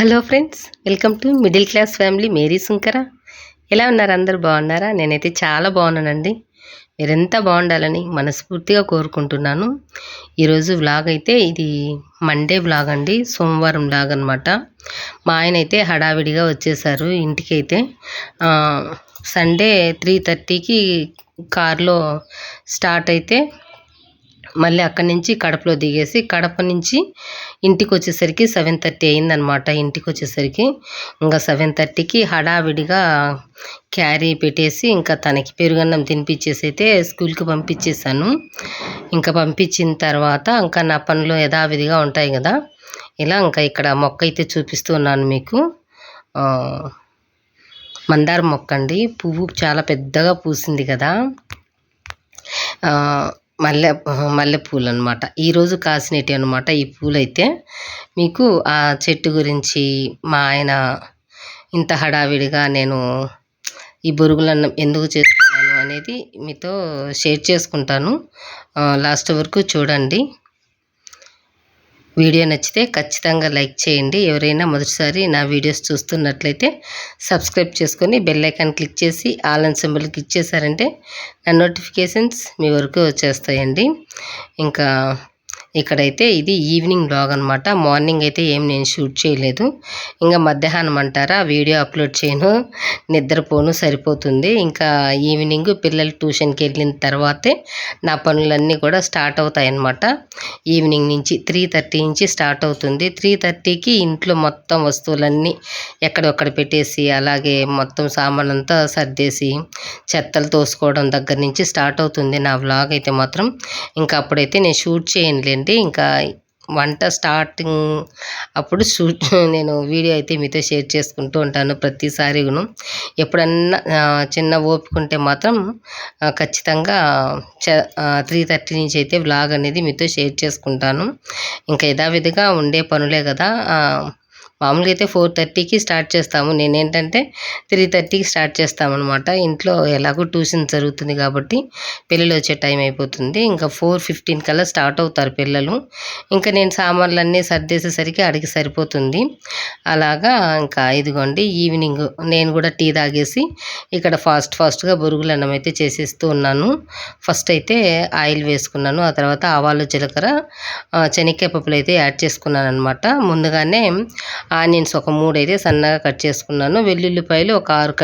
Hello friends welcome to middle class family Mary Sunkara. ఎలా ఉన్నారు అందరు? బాగున్నారా? నేనైతే చాలా బాగున్నానండి. మీరెంత బాగుండాలని మనస్ఫూర్తిగా కోరుకుంటున్నాను. ఈరోజు వ్లాగ్ అయితే ఇది మండే వ్లాగ్ అండి సోమవారం వ్లాగ్ అనమాట మా ఆయన అయితే హడావిడిగా వచ్చేసారు ఇంటికి అయితే సండే త్రీ థర్టీకి కార్లో స్టార్ట్ అయితే మళ్ళీ అక్కడి నుంచి కడపలో దిగేసి కడప నుంచి ఇంటికి వచ్చేసరికి సెవెన్ థర్టీ అయిందనమాట ఇంటికి వచ్చేసరికి ఇంకా సెవెన్ థర్టీకి హడావిడిగా క్యారీ పెట్టేసి ఇంకా తనకి పెరుగన్నం తినిపించేసి అయితే స్కూల్కి పంపించేసాను ఇంకా పంపించిన తర్వాత ఇంకా నా పనులు యథావిధిగా ఉంటాయి కదా. ఇలా ఇంకా ఇక్కడ మొక్క అయితే చూపిస్తూ ఉన్నాను మీకు. మందార మొక్క అండి పువ్వు చాలా పెద్దగా పూసింది కదా. మల్లె మల్లెపూలు అనమాట ఈరోజు కాసినవి అనమాట ఈ పూలైతే మీకు ఆ చెట్టు గురించి మా ఆయన ఇంత హడావిడిగా నేను ఈ బొరుగులన్నం ఎందుకు చేస్తున్నాను అనేది మీతో షేర్ చేసుకుంటాను. లాస్ట్ వరకు చూడండి. వీడియో నచ్చితే ఖచ్చితంగా లైక్ చేయండి. ఎవరైనా మొదటిసారి నా వీడియోస్ చూస్తున్నట్లయితే సబ్స్క్రైబ్ చేసుకొని బెల్ ఐకాన్ క్లిక్ చేసి ఆల్ అండ్ సింబల్ క్లిక్ చేశారంటే నా నోటిఫికేషన్స్ మీ వరకు వచ్చేస్తాయండి. ఇంకా ఇక్కడైతే ఇది ఈవినింగ్ బ్లాగ్ అనమాట మార్నింగ్ అయితే ఏం నేను షూట్ చేయలేదు. ఇంకా మధ్యాహ్నం అంటారా వీడియో అప్లోడ్ చేయను. నిద్రపోను సరిపోతుంది. ఇంకా ఈవినింగ్ పిల్లలు ట్యూషన్కి వెళ్ళిన తర్వాతే నా పనులన్నీ కూడా స్టార్ట్ అవుతాయి అన్నమాట ఈవినింగ్ నుంచి త్రీ థర్టీ నుంచి స్టార్ట్ అవుతుంది. త్రీ థర్టీకి ఇంట్లో మొత్తం వస్తువులన్నీ ఎక్కడొక్కడ పెట్టేసి అలాగే మొత్తం సామాన్ అంతా సర్దేసి చెత్తలు తోసుకోవడం దగ్గర నుంచి స్టార్ట్ అవుతుంది నా వ్లాగ్ అయితే మాత్రం. ఇంకా అప్పుడైతే నేను షూట్ చేయనులేండి ఏంటంటే ఇంకా వంట స్టార్టింగ్ అప్పుడు షూట్ నేను వీడియో అయితే మీతో షేర్ చేసుకుంటూ ఉంటాను ప్రతిసారి ఎప్పుడన్నా చిన్న ఓపిక ఉంటే మాత్రం ఖచ్చితంగా త్రీ థర్టీ నుంచి అయితే వ్లాగ్ అనేది మీతో షేర్ చేసుకుంటాను. ఇంకా యథావిధిగా ఉండే పనులే కదా మామూలుగా అయితే ఫోర్ థర్టీకి స్టార్ట్ చేస్తాము. నేనేంటంటే త్రీ థర్టీకి స్టార్ట్ చేస్తామన్నమాట. ఇంట్లో ఎలాగో ట్యూషన్ జరుగుతుంది కాబట్టి పిల్లలు వచ్చే టైం అయిపోతుంది. ఇంకా ఫోర్ ఫిఫ్టీన్ కల్లా స్టార్ట్ అవుతారు పిల్లలు ఇంకా నేను సామాన్లు అన్నీ సర్దేసేసరికి అడిగి సరిపోతుంది. అలాగా ఇంకా ఇదిగోండి ఈవినింగ్ నేను కూడా టీ తాగేసి ఇక్కడ ఫాస్ట్ ఫాస్ట్గా బొరుగులు అన్నం అయితే చేసేస్తూ ఉన్నాను. ఫస్ట్ అయితే ఆయిల్ వేసుకున్నాను. ఆ తర్వాత ఆవాలు జీలకర్ర శనక్కాయ పప్పులు అయితే యాడ్ చేసుకున్నాను అనమాట ముందుగానే ఆనియన్స్ ఒక మూడు అయితే సన్నగా కట్ చేసుకున్నాను. వెల్లుల్లిపాయలు ఒక ఆరు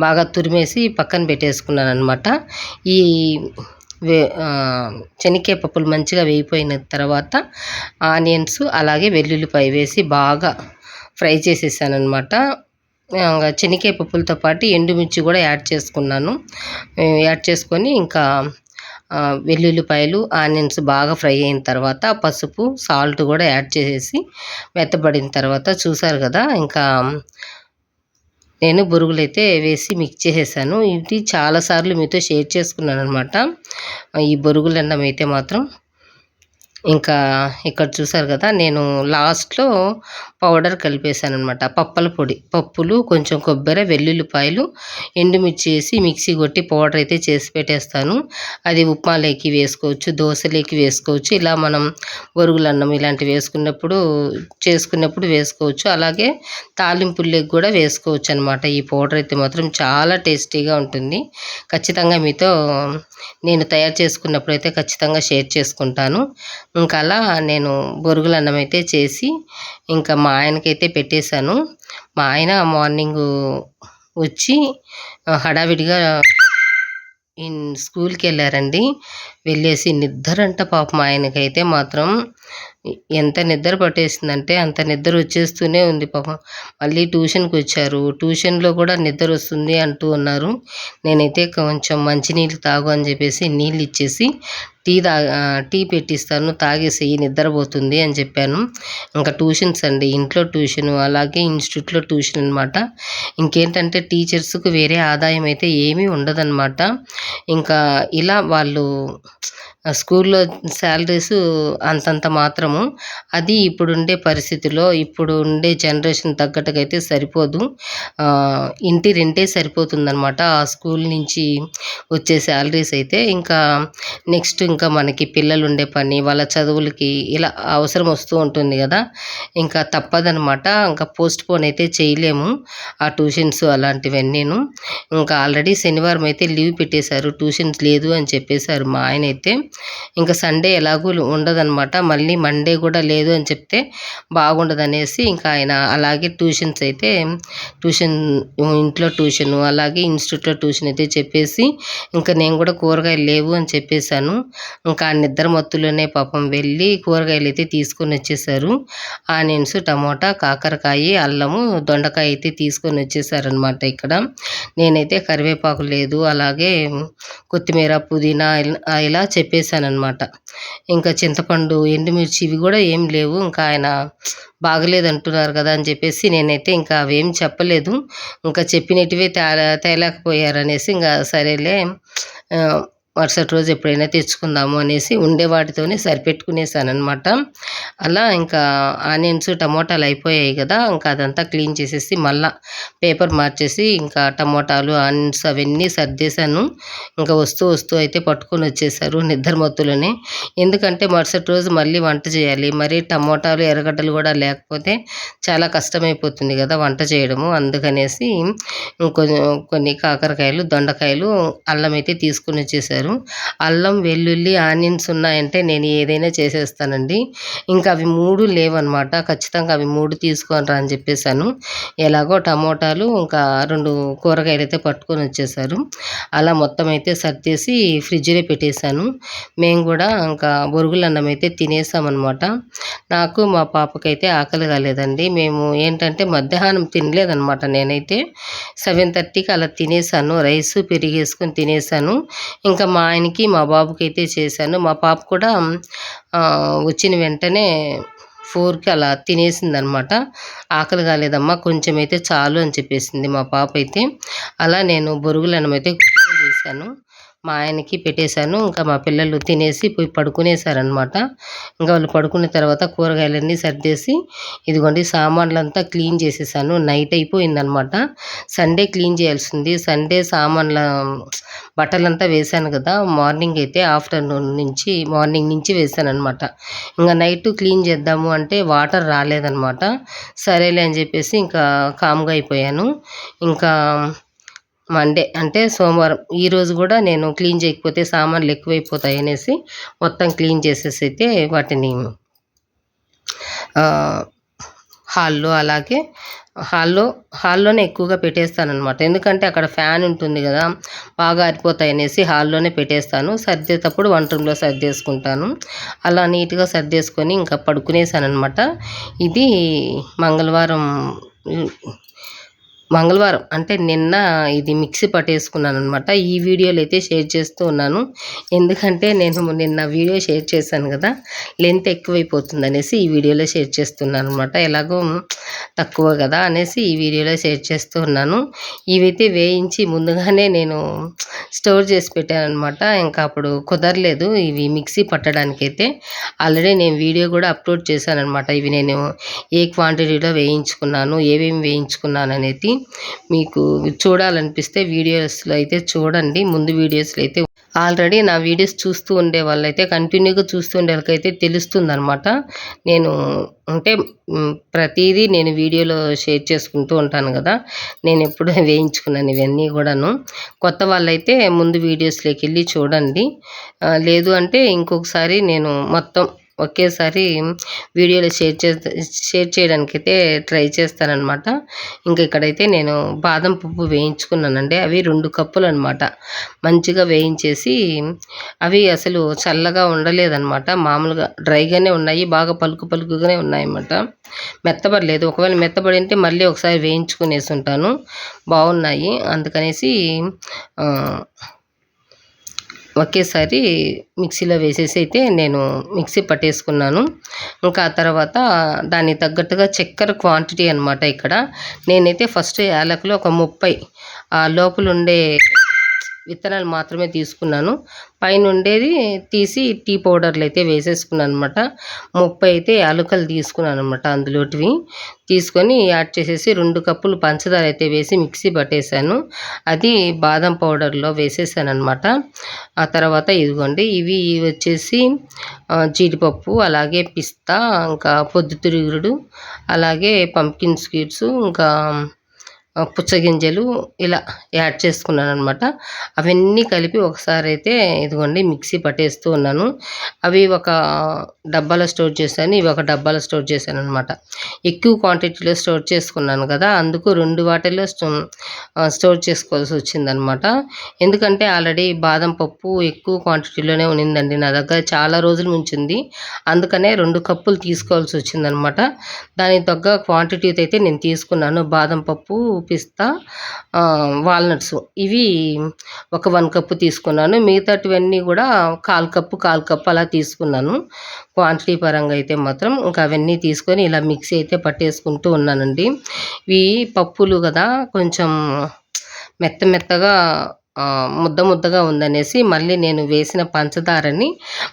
బాగా తురిమేసి పక్కన పెట్టేసుకున్నాను అనమాట ఈ వే శనక్కాయ పప్పులు మంచిగా వేయిపోయిన తర్వాత ఆనియన్స్ అలాగే వెల్లుల్లిపాయ వేసి బాగా ఫ్రై చేసేసాను అనమాట శనక్కాయ పప్పులతో పాటు ఎండుమిర్చి కూడా యాడ్ చేసుకున్నాను. యాడ్ చేసుకొని ఇంకా వెల్లుల్లిపాయలు ఆనియన్స్ బాగా ఫ్రై అయిన తర్వాత పసుపు సాల్ట్ కూడా యాడ్ చేసేసి మెత్తబడిన తర్వాత చూసారు కదా ఇంకా నేను బురుగులు అయితే వేసి మిక్స్ చేసేసాను. ఇది చాలాసార్లు మీతో షేర్ చేసుకున్నాను అనమాట ఈ బొరుగులు అన్నం అయితే మాత్రం ఇంకా ఇక్కడ చూసారు కదా నేను లాస్ట్లో పౌడర్ కలిపేసాను అనమాట పప్పల పొడి. పప్పులు కొంచెం కొబ్బరి వెల్లుల్లిపాయలు ఎండుమిర్చి వేసి మిక్సీ కొట్టి పౌడర్ అయితే చేసి పెట్టేస్తాను. అది ఉప్మాలోకి వేసుకోవచ్చు దోశలోకి వేసుకోవచ్చు ఇలా మనం అన్నం ఇలాంటివి వేసుకున్నప్పుడు చేసుకున్నప్పుడు వేసుకోవచ్చు. అలాగే తాలింపుల్లోకి కూడా వేసుకోవచ్చు అనమాట ఈ పౌడర్ అయితే మాత్రం చాలా టేస్టీగా ఉంటుంది. ఖచ్చితంగా మీతో నేను తయారు చేసుకున్నప్పుడు అయితే ఖచ్చితంగా షేర్ చేసుకుంటాను. ఇంకా అలా నేను బొరుగులు అన్నం అయితే చేసి ఇంకా మా ఆయనకైతే పెట్టేశాను. మా ఆయన మార్నింగ్ వచ్చి హడావిడిగా స్కూల్కి వెళ్ళారండి వెళ్ళేసి నిద్రంట పాపం ఆయనకైతే మాత్రం. ఎంత నిద్ర పట్టేసిందంటే అంత నిద్ర వచ్చేస్తూనే ఉంది పాపం. మళ్ళీ ట్యూషన్కి వచ్చారు. ట్యూషన్లో కూడా నిద్ర వస్తుంది అంటూ ఉన్నారు. నేనైతే కొంచెం మంచినీళ్ళు తాగు అని చెప్పేసి నీళ్ళు ఇచ్చేసి టీ తా టీ పెట్టిస్తాను. తాగేసి నిద్రపోతుంది అని చెప్పాను. ఇంకా ట్యూషన్స్ అండి. ఇంట్లో ట్యూషన్ అలాగే ఇన్స్టిట్యూట్లో ట్యూషన్ అనమాట ఇంకేంటంటే టీచర్స్కి వేరే ఆదాయం అయితే ఏమీ ఉండదన్నమాట. ఇంకా ఇలా వాళ్ళు స్కూల్లో శాలరీస్ అంతంత మాత్రము. అది ఇప్పుడుండే పరిస్థితిలో ఇప్పుడు ఉండే జనరేషన్ తగ్గట్టుగా అయితే సరిపోదు ఇంటి రెంటే సరిపోతుందనమాట ఆ స్కూల్ నుంచి వచ్చే శాలరీస్ అయితే ఇంకా నెక్స్ట్ ఇంకా మనకి పిల్లలు ఉండే పని వాళ్ళ చదువులకి ఇలా అవసరం వస్తూ ఉంటుంది కదా. ఇంకా తప్పదనమాట ఇంకా పోస్ట్ పోన్ అయితే చేయలేము. ఆ ట్యూషన్స్ అలాంటివన్నీను. ఇంకా ఆల్రెడీ శనివారం అయితే లీవ్ పెట్టేశారు. ట్యూషన్స్ లేదు అని చెప్పేశారు మా ఆయన అయితే ఇంకా సండే ఎలాగూ ఉండదనమాట మళ్ళీ మండే కూడా లేదు అని చెప్తే బాగుండదు అనేసి ఇంకా ఆయన అలాగే ట్యూషన్స్ అయితే ట్యూషన్ ఇంట్లో ట్యూషన్ అలాగే ఇన్స్టిట్యూట్లో ట్యూషన్ అయితే చెప్పేసి ఇంకా నేను కూడా కూరగాయలు లేవు అని చెప్పేశాను. ఇంకా ఆ నిద్ర మత్తులోనే పాపం వెళ్ళి కూరగాయలు అయితే తీసుకొని వచ్చేసారు ఆనియన్స్ టమోటా కాకరకాయ అల్లము దొండకాయ అయితే తీసుకొని వచ్చేసారనమాట ఇక్కడ. నేనైతే కరివేపాకు లేదు అలాగే కొత్తిమీర పుదీనా ఇలా- చెప్పేసి అనమాట ఇంకా చింతపండు ఎండుమిర్చి ఇవి కూడా ఏం లేవు. ఇంకా ఆయన బాగలేదు అంటున్నారు కదా అని చెప్పేసి నేనైతే ఇంకా అవేం చెప్పలేదు. ఇంకా చెప్పినటివే తే తేలేకపోయారనేసి ఇంకా సరేలే మరుసటి రోజు ఎప్పుడైనా తెచ్చుకుందాము అనేసి ఉండే వాటితోనే సరిపెట్టుకునేసాను అనమాట అలా ఇంకా ఆనియన్స్ టమోటాలు అయిపోయాయి కదా ఇంకా అదంతా క్లీన్ చేసేసి మళ్ళా పేపర్ మార్చేసి ఇంకా టమోటాలు ఆనియన్స్ అవన్నీ సర్దేశాను. ఇంకా వస్తూ వస్తూ అయితే పట్టుకొని వచ్చేసారు నిద్రమత్తులోనే. ఎందుకంటే మరుసటి రోజు మళ్ళీ వంట చేయాలి. మరి టమోటాలు ఎర్రగడ్డలు కూడా లేకపోతే చాలా కష్టమైపోతుంది కదా వంట చేయడము. అందుకనేసి ఇంకొన్ని కొన్ని కాకరకాయలు దొండకాయలు అల్లం అయితే తీసుకుని వచ్చేసారు. అల్లం వెల్లుల్లి ఆనియన్స్ ఉన్నాయంటే నేను ఏదైనా చేసేస్తానండి. ఇంకా అవి మూడు లేవన్నమాట. ఖచ్చితంగా అవి మూడు తీసుకొని రా అని చెప్పేశాను. ఎలాగో టమోటాలు ఇంకా రెండు కూరగాయలు అయితే పట్టుకొని వచ్చేసారు అలా మొత్తం అయితే సర్దేసి ఫ్రిడ్జ్లో పెట్టేశాను. మేము కూడా ఇంకా బొరుగులన్నం అయితే తినేసామన్నమాట. నాకు మా పాపకైతే ఆకలి కాలేదండి. మేము ఏంటంటే మధ్యాహ్నం తినలేదన్నమాట నేనైతే. సెవెన్ థర్టీకి అలా తినేసాను. రైస్ పెరిగేసుకొని తినేసాను. ఇంకా మా ఆయనకి మా బాబుకి అయితే చేశాను. మా పాప కూడా వచ్చిన వెంటనే ఫోర్కి అలా తినేసింది అనమాట ఆకలి కాలేదమ్మా కొంచెం అయితే చాలు అని చెప్పేసింది మా పాప అయితే. అలా నేను బొరుగులు అయితే చేశాను. మా ఆయనకి పెట్టేశాను. ఇంకా మా పిల్లలు తినేసి పోయి పడుకునేసారనమాట ఇంకా వాళ్ళు పడుకున్న తర్వాత కూరగాయలన్నీ సర్దేసి ఇదిగోండి సామాన్లంతా క్లీన్ చేసేసాను. నైట్ అయిపోయిందనమాట సండే క్లీన్ చేయాల్సింది. సండే సామాన్ల బట్టలంతా వేశాను కదా. మార్నింగ్ అయితే ఆఫ్టర్నూన్ నుంచి మార్నింగ్ నుంచి వేశాను అనమాట ఇంకా నైట్ క్లీన్ చేద్దాము అంటే వాటర్ రాలేదనమాట సరేలే అని చెప్పేసి ఇంకా కామ్గా అయిపోయాను. ఇంకా మండే అంటే సోమవారం. ఈరోజు కూడా నేను క్లీన్ చేయకపోతే సామాన్లు ఎక్కువైపోతాయి అనేసి మొత్తం క్లీన్ చేసేసి అయితే వాటిని హాల్లో అలాగే హాల్లో హాల్లోనే ఎక్కువగా పెట్టేస్తాను అనమాట ఎందుకంటే అక్కడ ఫ్యాన్ ఉంటుంది కదా బాగా ఆరిపోతాయి అనేసి హాల్లోనే పెట్టేస్తాను. సర్దేటప్పుడు వంట రూమ్లో సర్దేసుకుంటాను. అలా నీట్గా సర్దేసుకొని ఇంకా పడుకునేసాను అనమాట ఇది మంగళవారం మంగళవారం అంటే నిన్న ఇది మిక్సీ పట్టేసుకున్నాను అనమాట ఈ వీడియోలు అయితే షేర్ చేస్తూ ఉన్నాను. ఎందుకంటే నేను నిన్న వీడియో షేర్ చేశాను కదా లెంత్ ఎక్కువైపోతుంది అనేసి ఈ వీడియోలో షేర్ చేస్తున్నాను అనమాట ఎలాగో తక్కువ కదా అనేసి ఈ వీడియోలో షేర్ చేస్తూ ఉన్నాను. ఇవైతే వేయించి ముందుగానే నేను స్టోర్ చేసి పెట్టాను అనమాట ఇంకా అప్పుడు కుదరలేదు ఇవి మిక్సీ పట్టడానికి అయితే ఆల్రెడీ నేను వీడియో కూడా అప్లోడ్ చేశాను అనమాట ఇవి నేను ఏ క్వాంటిటీలో వేయించుకున్నాను ఏమేమి వేయించుకున్నాను అనేది మీకు చూడాలనిపిస్తే వీడియోస్లో అయితే చూడండి. ముందు వీడియోస్లో అయితే ఆల్రెడీ నా వీడియోస్ చూస్తూ ఉండే వాళ్ళైతే కంటిన్యూగా చూస్తూ ఉండే వాళ్ళకైతే తెలుస్తుంది అనమాట నేను అంటే ప్రతిదీ నేను వీడియోలో షేర్ చేసుకుంటూ ఉంటాను కదా. నేను ఎప్పుడు వేయించుకున్నాను ఇవన్నీ కూడాను. కొత్త వాళ్ళైతే ముందు వీడియోస్లోకి వెళ్ళి చూడండి లేదు అంటే ఇంకొకసారి నేను మొత్తం ఒకేసారి వీడియోలో షేర్ చే షేర్ చేయడానికి అయితే ట్రై చేస్తానన్నమాట. ఇంకా ఇక్కడైతే నేను బాదం పప్పు వేయించుకున్నానండి. అవి రెండు కప్పులు అనమాట మంచిగా వేయించేసి అవి అసలు చల్లగా ఉండలేదన్నమాట. మామూలుగా డ్రైగానే ఉన్నాయి. బాగా పలుకు పలుకుగానే ఉన్నాయన్నమాట. మెత్తబడలేదు. ఒకవేళ మెత్తబడి ఉంటే మళ్ళీ ఒకసారి వేయించుకునేసి ఉంటాను. బాగున్నాయి. అందుకనేసి ఒకేసారి మిక్సీలో వేసేసి అయితే నేను మిక్సీ పట్టేసుకున్నాను. ఇంకా ఆ తర్వాత దానికి తగ్గట్టుగా చక్కెర క్వాంటిటీ అనమాట ఇక్కడ. నేనైతే ఫస్ట్ యాలకులు ఒక ముప్పై ఆ లోపల ఉండే విత్తనాలు మాత్రమే తీసుకున్నాను. పైన ఉండేది తీసి టీ పౌడర్లు అయితే వేసేసుకున్నాను అనమాట ముప్పై అయితే యాలకులు తీసుకున్నాను అనమాట అందులోటివి. తీసుకొని యాడ్ చేసేసి రెండు కప్పులు పంచదార అయితే వేసి మిక్సీ పట్టేశాను. అది బాదం పౌడర్లో వేసేసాను అనమాట ఆ తర్వాత ఇదిగోండి ఇవి వచ్చేసి జీడిపప్పు అలాగే పిస్తా ఇంకా పొద్దుతిరుగుడు అలాగే పంకిన్ స్వీట్స్ ఇంకా పుచ్చగింజలు ఇలా యాడ్ చేసుకున్నాను అనమాట అవన్నీ కలిపి ఒకసారి అయితే ఇదిగోండి మిక్సీ పట్టేస్తూ ఉన్నాను. అవి ఒక డబ్బాలో స్టోర్ చేశాను ఇవి ఒక డబ్బాలో స్టోర్ చేశాను అనమాట ఎక్కువ క్వాంటిటీలో స్టోర్ చేసుకున్నాను కదా అందుకు రెండు వాటిల్లో స్టోర్ చేసుకోవాల్సి వచ్చిందనమాట ఎందుకంటే ఆల్రెడీ బాదం పప్పు ఎక్కువ క్వాంటిటీలోనే ఉన్నిందండి నా దగ్గర చాలా రోజుల నుంచి ఉంది. అందుకనే రెండు కప్పులు తీసుకోవాల్సి వచ్చిందనమాట దానికి తగ్గ క్వాంటిటీ అయితే నేను తీసుకున్నాను. బాదం పప్పు పిస్తా వాల్నట్స్. ఇవి ఒక వన్ కప్పు తీసుకున్నాను. మిగతాటివన్నీ కూడా కాల్ కప్పు కాల్ కప్పు అలా తీసుకున్నాను. క్వాంటిటీ పరంగా అయితే మాత్రం ఇంకా అవన్నీ తీసుకొని ఇలా మిక్సీ అయితే పట్టేసుకుంటూ ఉన్నానండి. ఇవి పప్పులు కదా కొంచెం మెత్త మెత్తగా ముద్ద ముద్దగా ఉందనేసి మళ్ళీ నేను వేసిన పంచదారని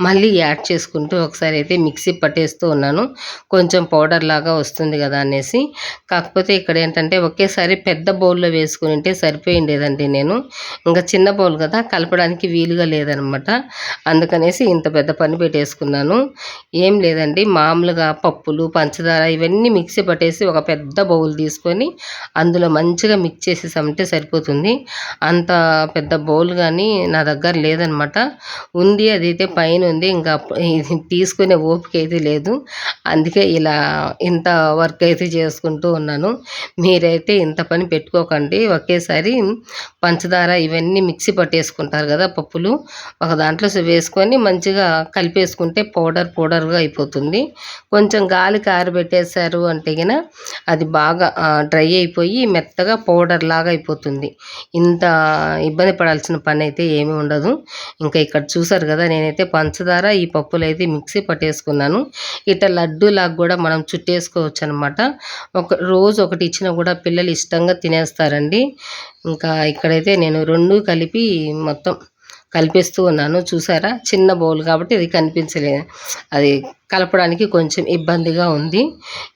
మళ్ళీ యాడ్ చేసుకుంటూ ఒకసారి అయితే మిక్సీ పట్టేస్తూ ఉన్నాను. కొంచెం పౌడర్ లాగా వస్తుంది కదా అనేసి. కాకపోతే ఇక్కడ ఏంటంటే ఒకేసారి పెద్ద బౌల్లో వేసుకుని ఉంటే సరిపోయిండేదండి నేను. ఇంకా చిన్న బౌల్ కదా కలపడానికి వీలుగా లేదనమాట. అందుకనేసి ఇంత పెద్ద పని పెట్టేసుకున్నాను. ఏం లేదండి మామూలుగా పప్పులు పంచదార ఇవన్నీ మిక్సీ పట్టేసి ఒక పెద్ద బౌల్ తీసుకొని అందులో మంచిగా మిక్స్ చేసేసామంటే సరిపోతుంది. అంత పెద్ద బౌల్ కానీ నా దగ్గర లేదనమాట. ఉంది అదైతే పైన ఉంది. ఇంకా తీసుకునే ఓపిక అయితే లేదు. అందుకే ఇలా ఇంత వర్క్ అయితే చేసుకుంటూ ఉన్నాను. మీరైతే ఇంత పని పెట్టుకోకండి. ఒకేసారి పంచదార ఇవన్నీ మిక్సీ పట్టేసుకుంటారు కదా పప్పులు. ఒక దాంట్లో వేసుకొని మంచిగా కలిపేసుకుంటే పౌడర్ పౌడర్గా అయిపోతుంది. కొంచెం గాలి కారబెట్టేశారు అంటే గిన అది బాగా డ్రై అయిపోయి మెత్తగా పౌడర్ లాగా అయిపోతుంది. ఇంత ఇబ్బంది పడాల్సిన పని అయితే ఏమీ ఉండదు. ఇంకా ఇక్కడ చూసారు కదా నేనైతే పంచదార ఈ పప్పులు అయితే మిక్సీ పట్టేసుకున్నాను. ఇట్లా లడ్డు లాగా కూడా మనం చుట్టేసుకోవచ్చు అనమాట ఒక రోజు ఒకటి ఇచ్చినా కూడా పిల్లలు ఇష్టంగా తినేస్తారండి. ఇంకా ఇక్కడైతే నేను రెండు కలిపి మొత్తం కలిపేస్తూ ఉన్నాను. చూసారా? చిన్న బౌల్ కాబట్టి ఇది కనిపించలేదు. అది కలపడానికి కొంచెం ఇబ్బందిగా ఉంది.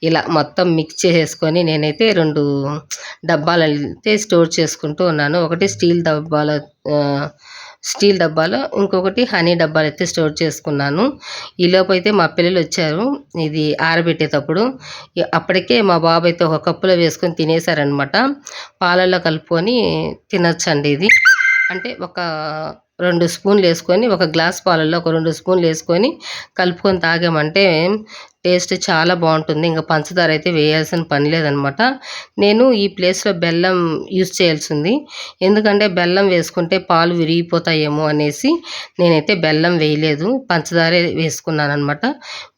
ఇలా మొత్తం మిక్స్ చేసేసుకొని నేనైతే రెండు డబ్బాలు అయితే స్టోర్ చేసుకుంటూ ఉన్నాను. ఒకటి స్టీల్ డబ్బాలో స్టీల్ డబ్బాలో ఇంకొకటి హనీ డబ్బాలు అయితే స్టోర్ చేసుకున్నాను. ఈలోపు అయితే మా పిల్లలు వచ్చారు. ఇది ఆరబెట్టేటప్పుడు అప్పటికే మా బాబు అయితే ఒక కప్పులో వేసుకొని తినేశారనమాట పాలల్లో కలుపుకొని తినొచ్చండి ఇది. అంటే ఒక రెండు స్పూన్లు వేసుకొని ఒక గ్లాస్ పాలల్లో ఒక రెండు స్పూన్లు వేసుకొని కలుపుకొని తాగామంటే టేస్ట్ చాలా బాగుంటుంది. ఇంకా పంచదార అయితే వేయాల్సిన పని లేదనమాట. నేను ఈ ప్లేస్లో బెల్లం యూస్ చేయాల్సింది. ఎందుకంటే బెల్లం వేసుకుంటే పాలు విరిగిపోతాయేమో అనేసి నేనైతే బెల్లం వేయలేదు. పంచదారే వేసుకున్నాను అనమాట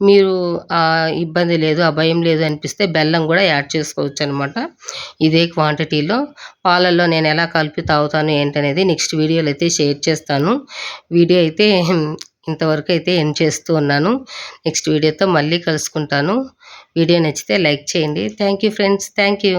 మీరు ఇబ్బంది లేదు అభయం లేదు అనిపిస్తే బెల్లం కూడా యాడ్ చేసుకోవచ్చు అనమాట ఇదే క్వాంటిటీలో. పాలల్లో నేను ఎలా కలిపి తాగుతాను ఏంటనేది నెక్స్ట్ వీడియోలో అయితే షేర్ చేస్తాను. వీడియో అయితే ఇంతవరకు అయితే ఎండ్ చేస్తూ ఉన్నాను. నెక్స్ట్ వీడియోతో మళ్ళీ కలుసుకుంటాను. వీడియో నచ్చితే లైక్ చేయండి. Thank you friends. Thank you.